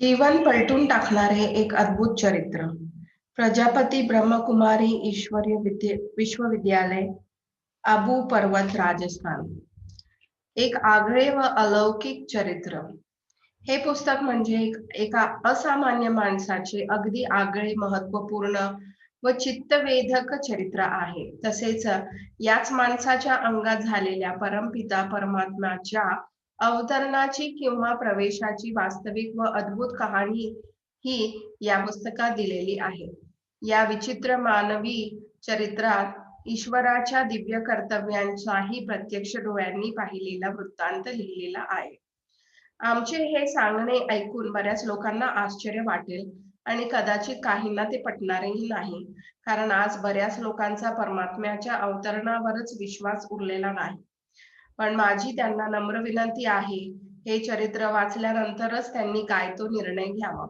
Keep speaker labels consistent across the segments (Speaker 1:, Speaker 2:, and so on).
Speaker 1: जीवन पलटून टाकणारे एक अद्भुत चरित्र. प्रजापती ब्रह्मकुमारी ईश्वरीय विश्वविद्यालय आबू पर्वत राजस्थान. एक आगळे व अलौकिक चरित्र. हे पुस्तक म्हणजे एक- एका असामान्य माणसाचे अगदी आगळे महत्त्वपूर्ण व चित्तवेधक चरित्र आहे. तसेच याच माणसाच्या अंगात झालेल्या परमपिता परमात्म्याच्या अवतरणाची किंवा प्रवेशाची वास्तविक व अद्भुत कहाणी ही या पुस्तकात दिलेली आहे. या विचित्र मानवी चरित्रात ईश्वराच्या दिव्य कर्तव्यांचाही प्रत्यक्ष डोळ्यांनी पाहिलेला वृत्तांत लिहिलेला आहे. आमचे हे सांगणे ऐकून बऱ्याच लोकांना आश्चर्य वाटेल आणि कदाचित काहींना ते पटणारही नाही कारण आज बऱ्याच लोकांचा परमात्म्याच्या अवतरणावरच विश्वास उरलेला नाही. पण माझी त्यांना नम्र विनंती आहे हे चरित्र वाचल्यानंतरच त्यांनी काय तो निर्णय घ्यावा.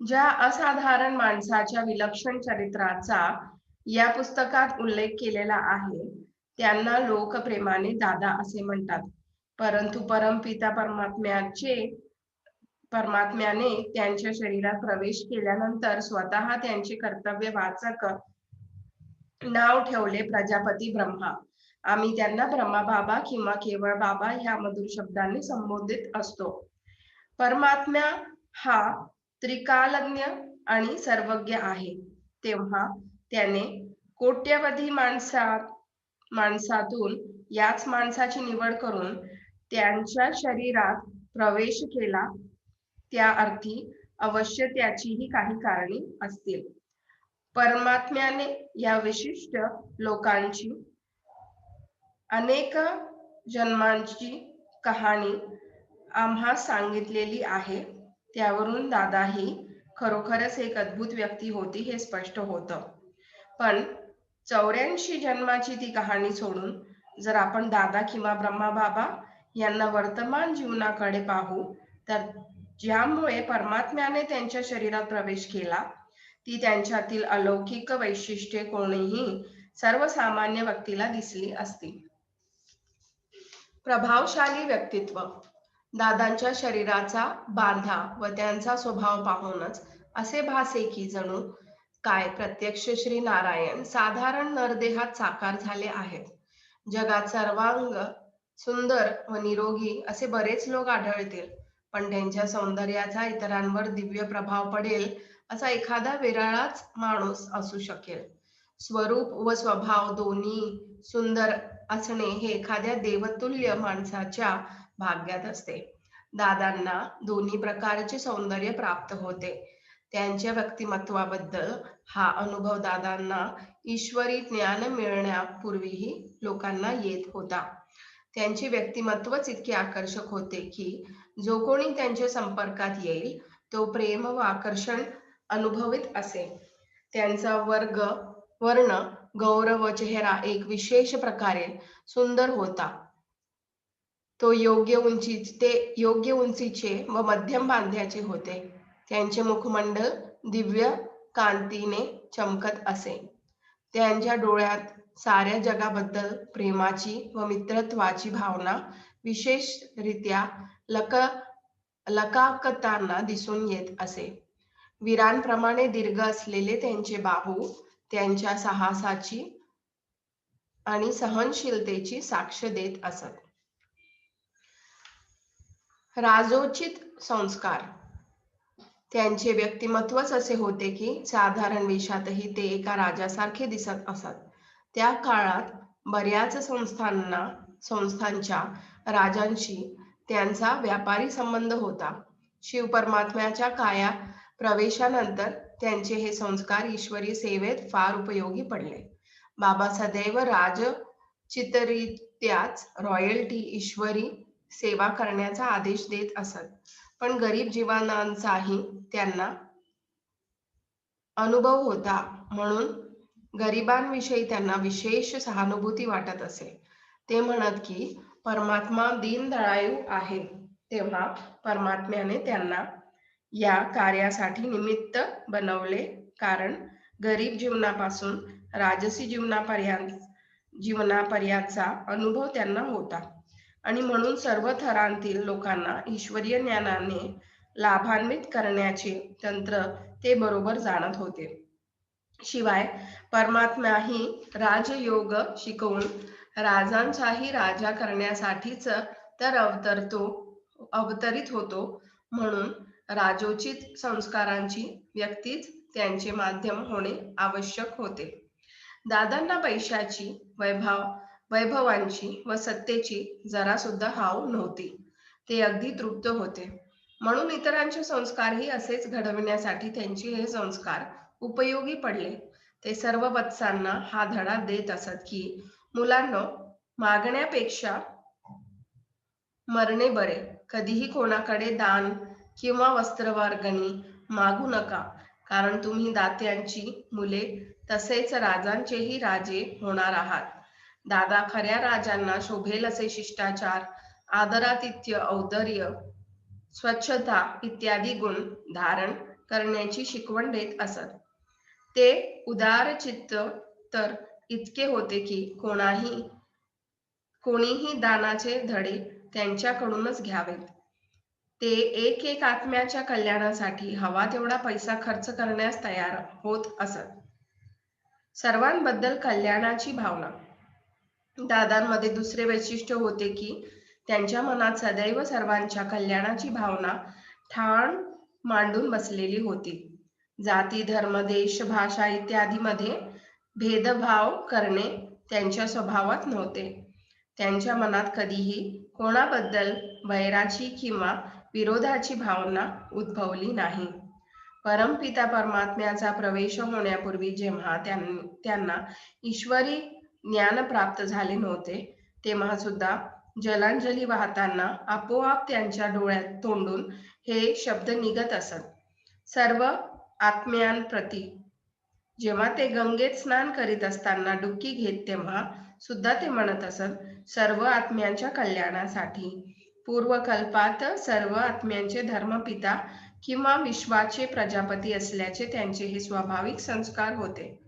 Speaker 1: ज्या असाधारण माणसाच्या विलक्षण चरित्राचा या पुस्तकात उल्लेख केलेला आहे त्यांना लोकप्रेमाने दादा असे म्हणतात. परंतु परमपिता परमात्म्याचे परमात्म्याने त्यांच्या शरीरात प्रवेश केल्यानंतर स्वतः त्यांचे कर्तव्य वाचक नाव ठेवले प्रजापती ब्रह्मा. आम्ही त्यांना ब्रह्मा बाबा किंवा केवळ बाबा ह्या मधुर शब्दांनी संबोधित असतो. परमात्म्या हा त्रिकालज्ञ आणि सर्वज्ञ आहे. तेव्हा त्याने कोट्यवधी माणसात माणसातून याच माणसाची निवड करून त्यांच्या शरीरात प्रवेश केला. त्या अर्थी अवश्य त्याचीही काही कारणे असतील. परमात्म्याने या विशिष्ट लोकांची अनेक जन्मांची कहाणी आम्हा सांगितलेली आहे. त्यावरून दादा ही खरोखरच एक अद्भुत व्यक्ती होती हे स्पष्ट होतं. पण चौऱ्याऐंशी जन्माची ती कहाणी सोडून जर आपण दादा किंवा ब्रह्मा बाबा यांना वर्तमान जीवनाकडे पाहू तर ज्यामुळे परमात्म्याने त्यांच्या शरीरात प्रवेश केला ती त्यांच्यातील अलौकिक वैशिष्ट्ये कोणीही सर्वसामान्य व्यक्तीला दिसली असती. प्रभावशाली व्यक्तित्व. दादांच्या शरीराचा बांधा व त्यांचा स्वभाव पाहूनच असे भासे की जणू काय प्रत्यक्ष श्री नारायण साधारण नरदेहात साकार झाले आहेत. जगात सर्वांग सुंदर व निरोगी असे बरेच लोक आढळतील पण त्यांच्या सौंदर्याचा इतरांवर दिव्य प्रभाव पडेल असा एखादा विरळाच माणूस असू शकेल. स्वरूप व स्वभाव दोन्ही सुंदर असणे हे एखाद्या देवतुल्य माणसाच्या भाग्यात असते. दादांना दोन्ही प्रकारचे सौंदर्य प्राप्त होते. त्यांच्या व्यक्तिमत्वाबद्दल हा अनुभव दादांना ईश्वरी ज्ञान मिळण्यापूर्वीही लोकांना येत होता. त्यांचे व्यक्तिमत्वच इतके आकर्षक होते की जो कोणी त्यांच्या संपर्कात येईल तो प्रेम व आकर्षण अनुभवित असे. त्यांचा वर्ग वर्ण गौरव चेहरा एक विशेष प्रकारे सुंदर होता. तो योग्य उंची ते योग्य उंचीचे व मध्यम बांध्याचे होते. त्यांचे मुखमंडल दिव्य कांतीने चमकत असे. त्यांच्या डोळ्यात साऱ्या जगाबद्दल प्रेमाची व मित्रत्वाची भावना विशेषरित्या लक लकाकताना दिसून येत असे. वीरांप्रमाणे दीर्घ असलेले त्यांचे बाहू त्यांच्या साहसाची आणि सहनशीलतेची साक्ष देत असत. राजोचित संस्कार. त्यांचे व्यक्तिमत्वच असे होते की साधारण वेशातही ते एका राजासारखे दिसत असत. त्या काळात बऱ्याच संस्थांना संस्थांच्या राजांशी त्यांचा व्यापारी संबंध होता. शिव परमात्म्याच्या काया प्रवेशानंतर त्यांचे हे संस्कार ईश्वरी सेवेत फार उपयोगी पडले. बाबा सदैव राज चितरित्याच रॉयल्टी ईश्वरी सेवा करण्याचा आदेश देत असत. पण गरीब जीवनांचाही त्यांना अनुभव होता. म्हणून गरिबांविषयी त्यांना विशेष सहानुभूती वाटत असे. ते म्हणत की परमात्मा दीनदयाळू आहे तेव्हा परमात्म्याने त्यांना या कार्यासाठी निमित्त बनवले. कारण गरीब जीवनापासून राजसी जीवनापर्यंत जीवनापर्यंतचा अनुभव त्यांना होता. आणि म्हणून सर्व थरांतील लोकांना ईश्वरीय ज्ञानाने लाभान्वित करण्याचे तंत्र ते बरोबर जाणत होते. शिवाय परमात्माही राजयोग शिकवून राजांचाही राजा करण्यासाठीच तर अवतरतो अवतरित होतो. म्हणून राजोचित संस्कारांची व्यक्तीच त्यांचे माध्यम होणे आवश्यक होते. दादांना पैशाची वैभव वैभवांची व सत्तेची जरा सुद्धा हाव नव्हती. ते अगदी तृप्त होते. म्हणून इतरांचे संस्कारही असेच घडविण्यासाठी त्यांचे हे संस्कार उपयोगी पडले. ते सर्व वत्सांना हा धडा देत असत की मुलांना मागण्यापेक्षा मरणे बरे. कधीही कोणाकडे दान किंवा वस्त्रवर्गणी मागू नका. कारण तुम्ही दात्यांची मुले तसेच राजांचेही राजे होणार आहात. दादा खऱ्या राजांना शोभेल असे शिष्टाचार आदरातिथ्य औदर्य स्वच्छता इत्यादी गुण धारण करण्याची शिकवण देत असत. ते उदारचित्त तर इतके होते की कोणाही कोणीही दानाचे धडे त्यांच्याकडूनच घ्यावेत. ते एक एक आत्म्याच्या कल्याणासाठी हवा तेवढा पैसा खर्च करण्यास तयार होत असत. सर्वांबद्दल कल्याणाची भावना. दादांमध्ये दुसरे वैशिष्ट्य होते की त्यांच्या मनात सदैव सर्वांच्या कल्याणाची भावना ठाण मांडून बसलेली होती. जाती धर्म देश भाषा इत्यादीमध्ये भेदभाव करणे त्यांच्या स्वभावात नव्हते. त्यांच्या मनात कधीही कोणाबद्दल वैराची किंवा विरोधाची भावना उद्भवली नाही. परमपिता परमात्म्याचा प्रवेश होण्यापूर्वी जेव्हा त्यांना ईश्वरी ज्ञान प्राप्त झाले नव्हते तेव्हा सुद्धा जलांजली वाहताना आपोआप त्यांच्या डोळ्यात तोंडून हे शब्द निघत असत. सर्व आत्म्यांप्रती जेव्हा ते गंगेत स्नान करीत असताना डुबकी घेत तेव्हा सुद्धा ते म्हणत असत सर्व आत्म्यांच्या कल्याणासाठी पूर्वकल्पात सर्व आत्म्यांचे धर्मपिता किंवा विश्वाचे प्रजापती असल्याचे त्यांचे हे स्वाभाविक संस्कार होते.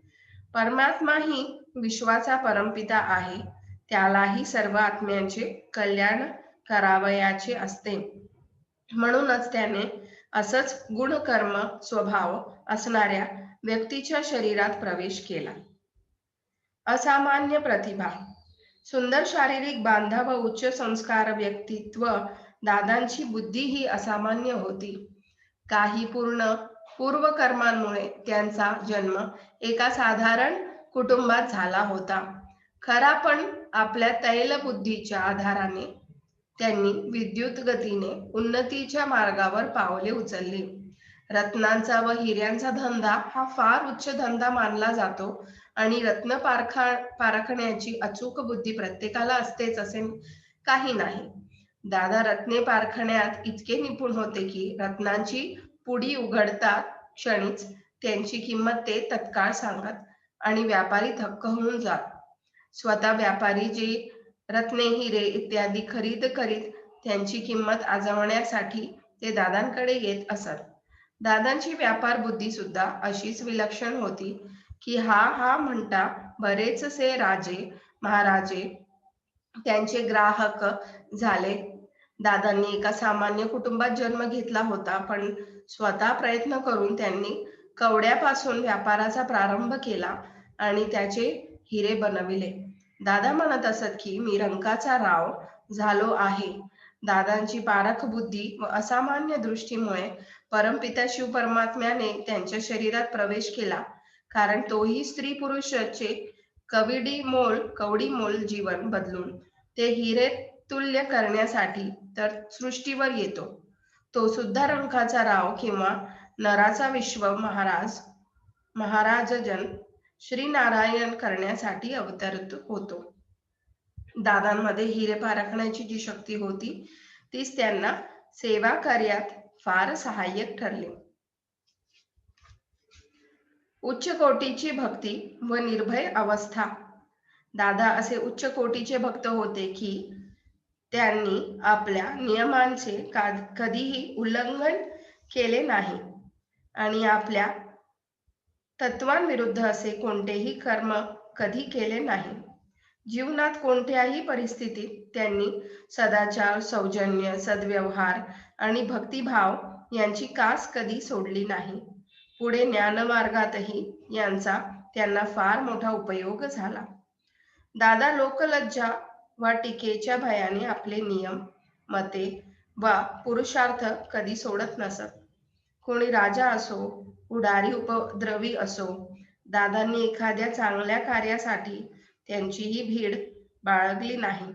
Speaker 1: परमात्मा ही विश्वाचा परमपिता आहे. त्यालाही सर्व आत्म्यांचे कल्याण करावयाचे असते. म्हणूनच त्याने असच गुणकर्म स्वभाव असणाऱ्या व्यक्तीच्या शरीरात प्रवेश केला. असामान्य प्रतिभा सुंदर शारीरिक बांधा व उच्च संस्कार व्यक्तित्व दादांची बुद्धी ही असामान्य होती. काही पूर्ण पूर्वकर्मांमुळे त्यांचा जन्म एका साधारण कुटुंबात झाला होता. खरा पण आपल्या तैल बुद्धीच्या आधाराने त्यांनी विद्युत गतीने उन्नतीच्या मार्गावर पावले उचलली. रत्नांचा व हिऱ्यांचा धंदा हा फार उच्च धंदा मानला जातो आणि रत्न पारखा पारखण्याची अचूक बुद्धी प्रत्येकाला असतेच असे काही नाही. दादा रत्ने पारखण्यात इतके निपुण होते की रत्नांची पुडी उघडतात क्षणीच त्यांची किंमत ते तत्काळ सांगत आणि व्यापारी थक्क होऊन जात. स्वतः व्यापारी जे रत्ने हिरे इत्यादी खरीद करीत त्यांची किंमत आजवण्यासाठी ते दादांकडे येत असत. दादांची व्यापार बुद्धी सुद्धा अशीच विलक्षण होती की हा हा म्हणता बरेचसे राजे महाराजे त्यांचे ग्राहक झाले. दादांनी एका सामान्य कुटुंबात जन्म घेतला होता पण स्वतः प्रयत्न करून त्यांनी कवड्यापासून व्यापाराचा प्रारंभ केला आणि त्याचे हिरे बनविले. दादा म्हणत असत की मी रंकाचा राव झालो आहे. दादांची पारख बुद्धी व असामान्य दृष्टीमुळे परमपिता शिव परमात्म्याने त्यांच्या शरीरात प्रवेश केला. कारण तोही स्त्री पुरुषाचे कविडी मोल कवडी मोल जीवन बदलून ते हिरे तुल्य करण्यासाठी तर सृष्टीवर येतो. तो सुद्धा रंकाचा राव किंवा नराचा विश्व महाराज महाराज जन श्री नारायण करण्यासाठी अवतरत होतो. दादांमध्ये हिरे पारखण्याची जी शक्ती होती तीच त्यांना सेवा कार्यात फार सहाय्यक ठरले. उच्च कोटीची भक्ती व निर्भय अवस्था. दादा असे उच्च कोटीचे भक्त होते की त्यांनी आपल्या नियमांचे कधीही उल्लंघन केले नाही. आणि आपल्या तत्वांविरुद्ध असे कोणतेही कर्म कधी केले नाही. जीवनात कोणत्याही परिस्थितीत त्यांनी सदाचार सौजन्य सद्व्यवहार आणि भक्तिभाव यांची कास कधी सोडली नाही. पुढे ज्ञानमार्गातही यांचा त्यांना फार मोठा उपयोग झाला. दादा लोकलज्जा व टीकेच्या भयाने आपले नियम मते व पुरुषार्थ कधी सोडत नसत. कोणी राजा असो उडारी उपद्रवी असो दादांनी एखाद्या चांगल्या कार्यासाठी त्यांचीही भीड बाळगली नाही.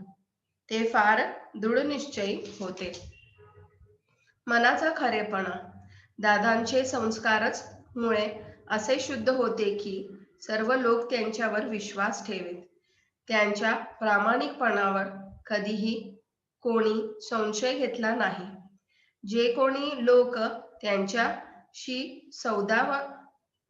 Speaker 1: ते फार दृढनिश्चयी होते. मनाचा खरेपणा. दादांचे संस्कारच मुळे असे शुद्ध होते की सर्व लोक त्यांच्यावर विश्वास ठेवेत. त्यांच्या प्रामाणिकपणावर कधीही कोणी संशय घेतला नाही. जे कोणी लोक त्यांच्याशी सौदा व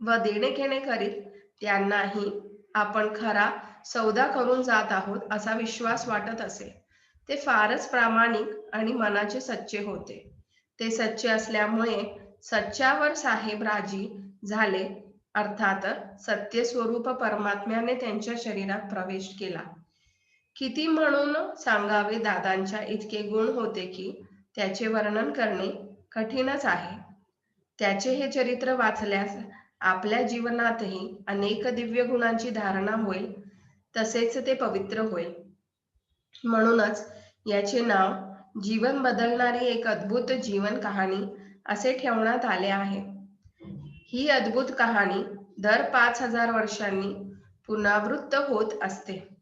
Speaker 1: व देणे घेणे करीत त्यांनाही आपण खरा सौदा करून जात आहोत असा विश्वास वाटत असे. ते फारच प्रामाणिक आणि मनाचे सच्चे होते. ते सच्चे असल्यामुळे सच्च्यावर साहेब राजी झाले. अर्थात सत्य स्वरूप परमात्म्याने त्यांच्या शरीरात प्रवेश केला. किती म्हणून सांगावे दादांच्या इतके गुण होते की त्याचे वर्णन करणे कठीणच आहे. त्याचे हे चरित्र वाचल्यास आपल्या जीवनातही अनेक दिव्य गुणांची धारणा होईल तसेच ते पवित्र होईल. म्हणूनच याचे नाव जीवन बदलणारी एक अद्भुत जीवन कहाणी असे ठेवण्यात आले आहे. ही अद्भुत कहाणी दर पाच हजार वर्षांनी पुनरावृत्त होत असते.